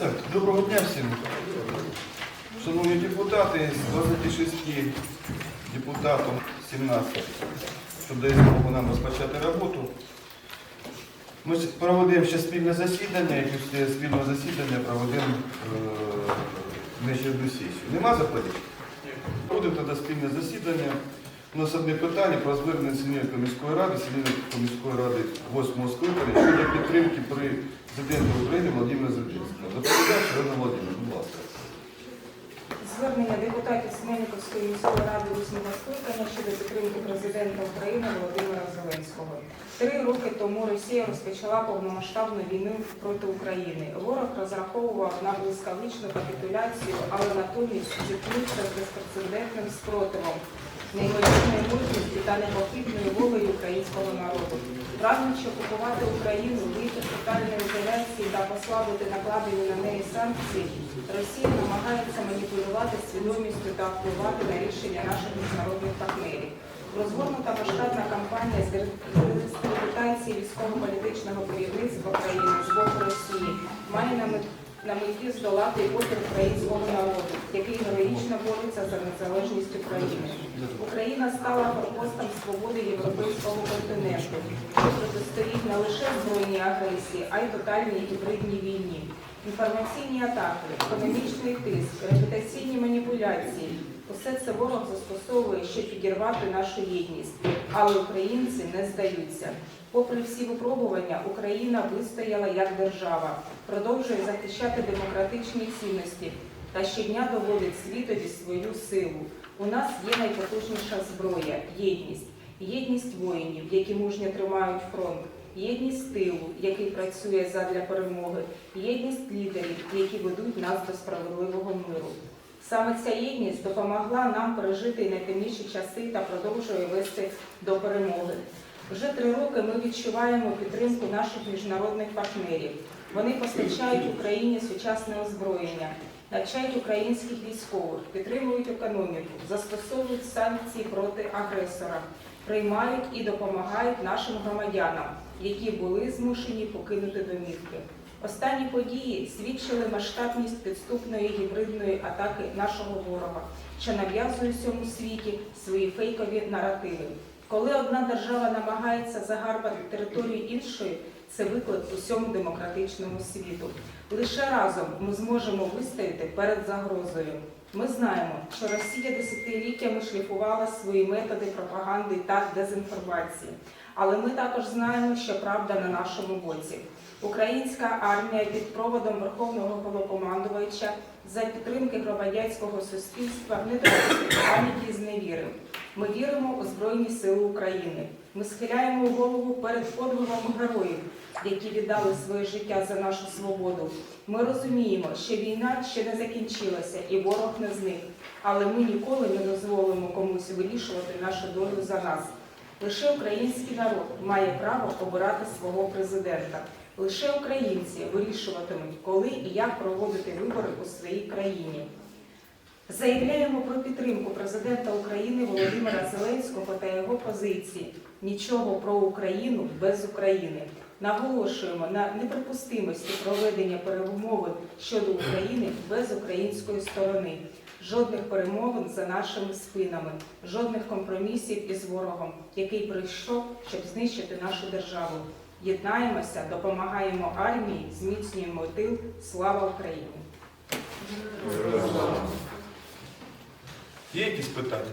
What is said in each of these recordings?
Так, доброго дня всім. Шановні депутати, з 26 депутатів 17, що дає змогу нам розпочати роботу. Ми ж проведемо ще спільне засідання, і після спільного засідання проведемо е, нещодну сесію. Нема заперечень? Проводимо тоді спільне засідання. У нас одне питання про звернення Сінівської міської ради, Сінівської міської ради 8 скликання щодо підтримки президента України Володимира Зеленського. Доповідач Ірина Володимирівна, будь ласка. Звернення депутатів Семенівської міської ради восьмого скликання щодо підтримки президента України Володимира Зеленського. Три роки тому Росія розпочала повномасштабну війну проти України. Ворог розраховував на блискавичну капітуляцію, але натомість зіткнувся з безпрецедентним спротивом, неймовірною мужністю та непохитною волею українського народу. Прагнучи окупувати Україну, вийти тотальної ізоляції та послабити накладені на неї санкції, Росія намагається маніпулювати свідомістю та впливати на рішення наших міжнародних партнерів. Розгорнута масштабна кампанія з дискредитації військово-політичного керівництва країни з боку Росії має на мет- на меті здолати опір українського народу, який героїчно бореться за незалежність України. Україна стала форпостом свободи європейського континенту, що протистоїть не лише збройній агресії, а й тотальній гібридній війні. Інформаційні атаки, економічний тиск, репутаційні маніпуляції усе це ворог застосовує, щоб підірвати нашу єдність. Але українці не здаються. Попри всі випробування, Україна вистояла як держава, продовжує захищати демократичні цінності та щодня доводить світові свою силу. У нас є найпотужніша зброя єдність. Єдність воїнів, які мужньо тримають фронт, єдність тилу, який працює задля перемоги, єдність лідерів, які ведуть нас до справедливого миру. Саме ця єдність допомогла нам пережити найтемніші часи та продовжує вести до перемоги. Вже три роки ми відчуваємо підтримку наших міжнародних партнерів. Вони постачають Україні сучасне озброєння, навчають українських військових, підтримують економіку, застосовують санкції проти агресора, приймають і допомагають нашим громадянам, які були змушені покинути домівки. Останні події свідчили масштабність підступної гібридної атаки нашого ворога, що нав'язує всьому світі свої фейкові наративи. Коли одна держава намагається загарбати територію іншої, це виклик усьому демократичному світу. Лише разом ми зможемо вистояти перед загрозою. Ми знаємо, що Росія десятиліттями шліфувала свої методи пропаганди та дезінформації. Але ми також знаємо, що правда на нашому боці. Українська армія під проводом Верховного головнокомандувача за підтримки громадянського суспільства не паніки з зневіри. Ми віримо у Збройні Сили України. Ми схиляємо голову перед подвигом героїв, які віддали своє життя за нашу свободу. Ми розуміємо, що війна ще не закінчилася і ворог не зник. Але ми ніколи не дозволимо комусь вирішувати нашу долю за нас. Лише український народ має право обирати свого президента. Лише українці вирішуватимуть, коли і як проводити вибори у своїй країні. Заявляємо про підтримку президента України Володимира Зеленського та його позиції. Нічого про Україну без України. Наголошуємо на неприпустимості проведення перемовин щодо України без української сторони. Жодних перемовин за нашими спинами, жодних компромісів із ворогом, який прийшов, щоб знищити нашу державу. Єднаємося, допомагаємо армії, зміцнюємо тил. Слава Україні! Є якісь питання?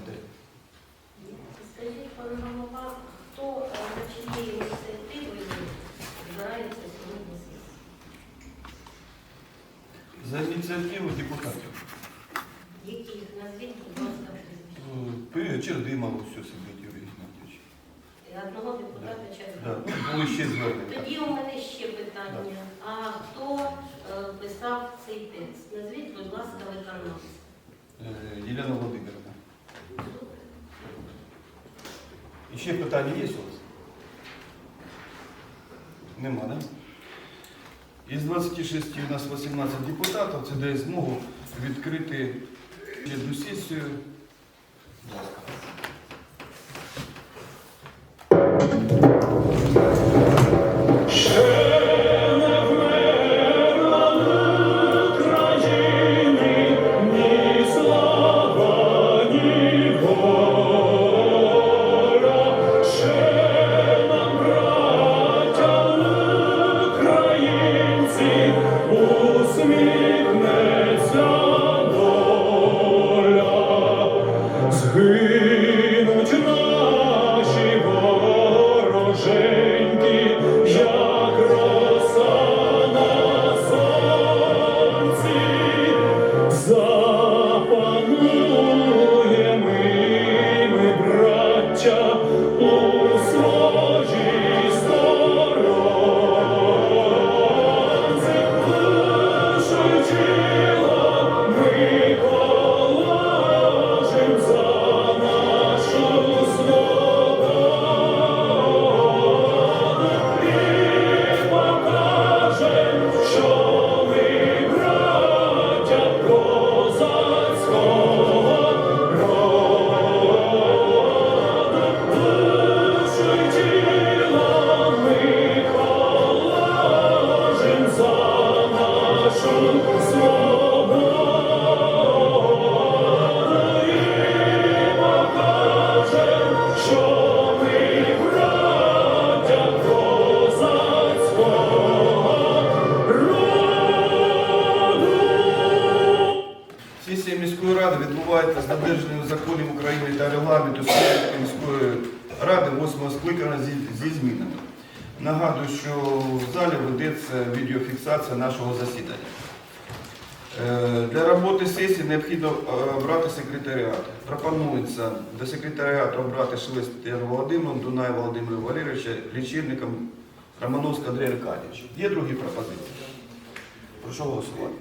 Скажіть, пане голова, хто е, за чиєю ініціативою збирається сьогодні сесія? За ініціативу депутатів. Яких? Назвіть, будь ласка, прізвище. Е, Чердимало все собі, Юрій Геннадійович. І Одного депутата Да. ну, Були ще звернення. Тоді у мене ще питання. А хто е, писав цей текст? Назвіть, будь ласка, виконавця. Е, Єлена Володимирівна. І ще питання є у вас? Нема, да? Із 26 у нас 18 депутатів, це дає змогу відкрити сесію. Що в залі ведеться відеофіксація нашого засідання. Е, Для роботи сесії необхідно е, обрати секретаріат. Пропонується до секретаріату обрати Шелест Тетяну Володимирівну, Дунай Володимира Валерійовича, лічильником Романовська Андрія Аркадійовича. Є другі пропозиції? Прошу голосувати.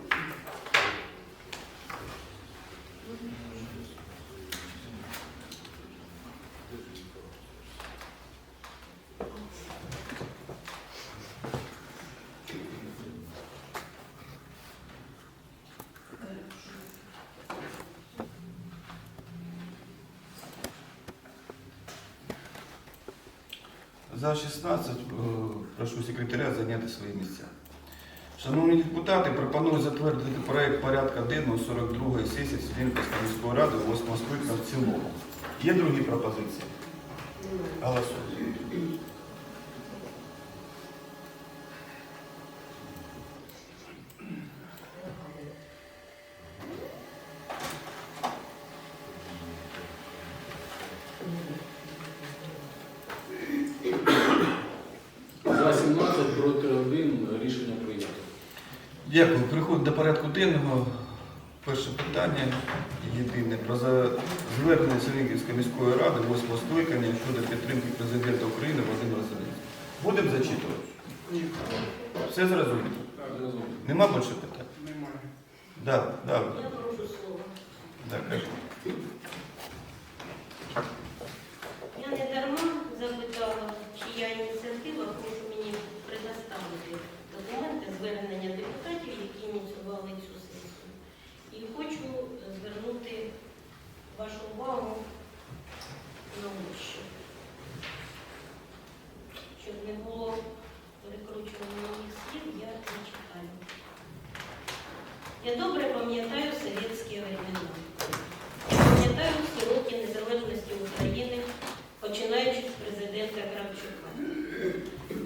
За 16 е, прошу секретаря зайняти свої місця. Шановні депутати, пропоную затвердити проект порядка денного 42-ї сесії Сілінківської міської ради 8 скликання в цілому. Є другі пропозиції? Голосуємо. За 17 проти 1 рішення прийнято. Дякую. Переходимо до порядку денного. Перше питання єдине про звернення Сілінківської міської ради 8 скликання щодо підтримки президента України Володимира Зеленського. Будемо зачитувати? Ні. Все зрозуміло? Зрозуміло. Нема більше питань? Немає. Да, да, Я прошу слово. да, кажу. Я не дарма запитала, чия ініціатива, прошу мені предоставити документи звернення депутатів, які ініціювали цю сесію. І хочу звернути вашу увагу на що. Щоб не було перекручування моїх слів, я зачитаю. Я добре пам'ятаю совєтські времена. Пам'ятаю всі роки незалежності України, починаючи з президента Кравчука.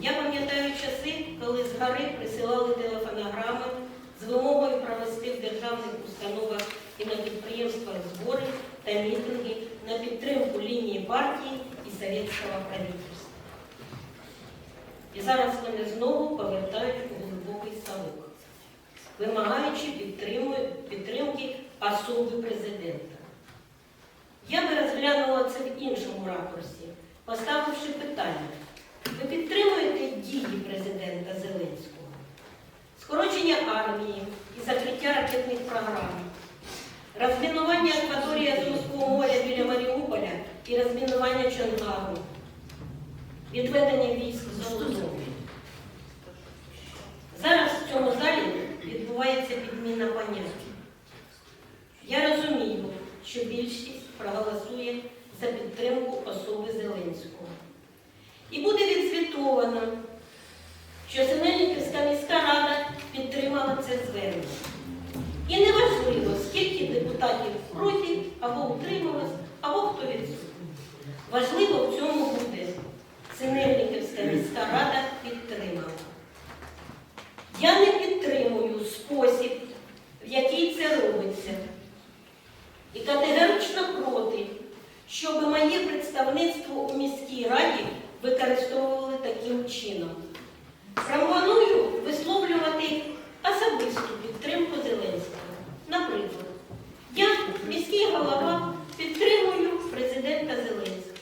Я пам'ятаю часи, коли з гори присилали телефонограми з вимогою провести в державних установах і на підприємствах збори та мітинги на підтримку лінії партії і совєтського правительства. І зараз вони знову повертають у глибокий салок, вимагаючи підтримки особи президента. Я би розглянула це в іншому ракурсі, поставивши питання. Ви підтримуєте дії президента Зеленського? Скорочення армії і закриття ракетних програм, розмінування акваторії Азовського моря біля Маріуполя і розмінування Чонгару, відведення військ з Азову. Зараз в цьому залі відбувається підміна понять. Я розумію, що більшість проголосує за підтримку особи Зеленського. І буде відзвітовано, що Синельниківська міська рада підтримала це звернення. І неважливо, скільки депутатів проти, або утрималось, або хто відсутній. Важливо в цьому буде Синельниківська міська рада підтримала. Я не підтримую спосіб, в який це робиться. І категорично проти, щоб моє представництво у міській раді використовували таким чином. Пропоную висловлювати особисту підтримку Зеленського. Наприклад, я, міський голова, підтримую президента Зеленського.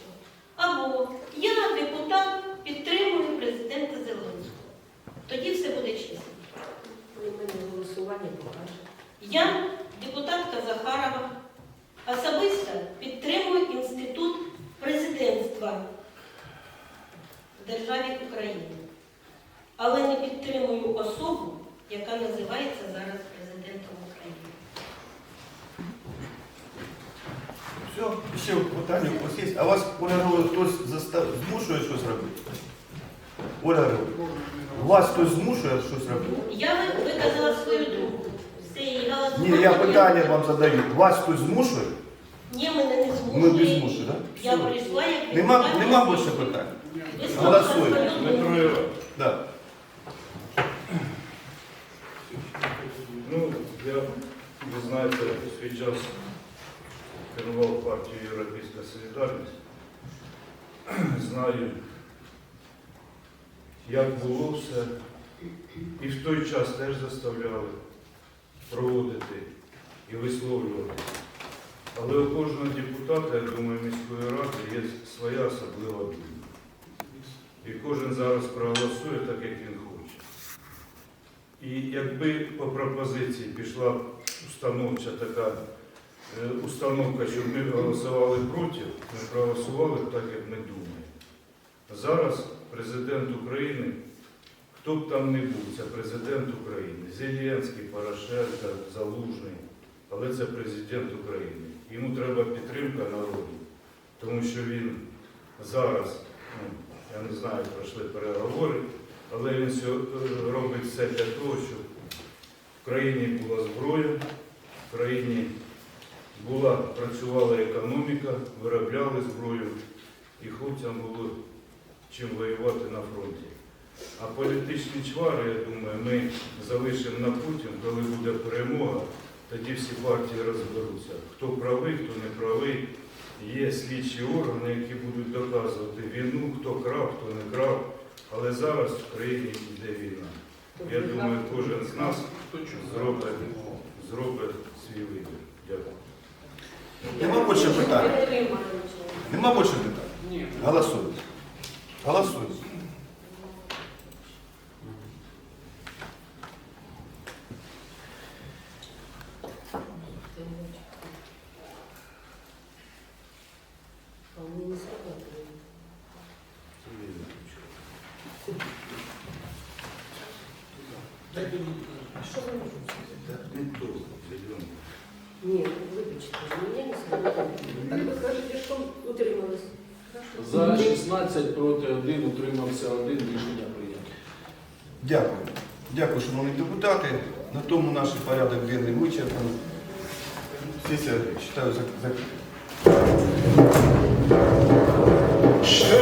Або я, депутат, підтримую президента Зеленського. Тоді все буде чесно. Ви мене голосування покажете. Я, депутатка Захарова, особисто підтримую інститут президентства в державі України, але не підтримую особу, яка називається зараз президентом України. Все, ще питання у вас є. А вас, Оля хтось застав... змушує щось робити? Оля вас хтось змушує щось робити? Я виказала свою думку. Ні, я питання вам задаю. Вас хтось змушує? Ні, мене не Ми змушує. без змушує, так? Я прийшла як Нема, нема більше питань? Голосуємо. свою думку. Да. Ну, я, ви знаєте, у свій час керував партією Європейська Солідарність, знаю, як було все. І в той час теж заставляли проводити і висловлювати. Але у кожного депутата, я думаю, міської ради є своя особлива думка. І кожен зараз проголосує так, як він хоче. І якби по пропозиції пішла установча така е, установка, щоб ми голосували проти, ми проголосували так, як ми думаємо. Зараз президент України, хто б там не був, це президент України, Зеленський, Порошенко, Залужний, але це президент України. Йому треба підтримка народу, тому що він зараз, ну, я не знаю, пройшли переговори, але він сьо- робить все для того, щоб в країні була зброя, в країні була, працювала економіка, виробляли зброю, і хлопцям було чим воювати на фронті. А політичні чвари, я думаю, ми залишимо на потім, коли буде перемога, тоді всі партії розберуться. Хто правий, хто не правий. Є слідчі органи, які будуть доказувати війну, хто крав, хто не крав. Але зараз в країні йде війна. Я думаю, кожен з нас зробить, зробить свій вибір. Дякую. Нема більше питань? Нема більше питань? Ні. Голосуємо. Голосуємо. А у меня не срабатывает. Що ви можете? Ні, вибачте, у мене не срабатывает. Так ви кажете, що утрималось. За 16 проти 1 утримався 1, рішення прийнято. Дякую. Дякую, шановні депутати. На тому наш порядок денний вичерпаний. Сесія, вважаю, зак- зак- Ще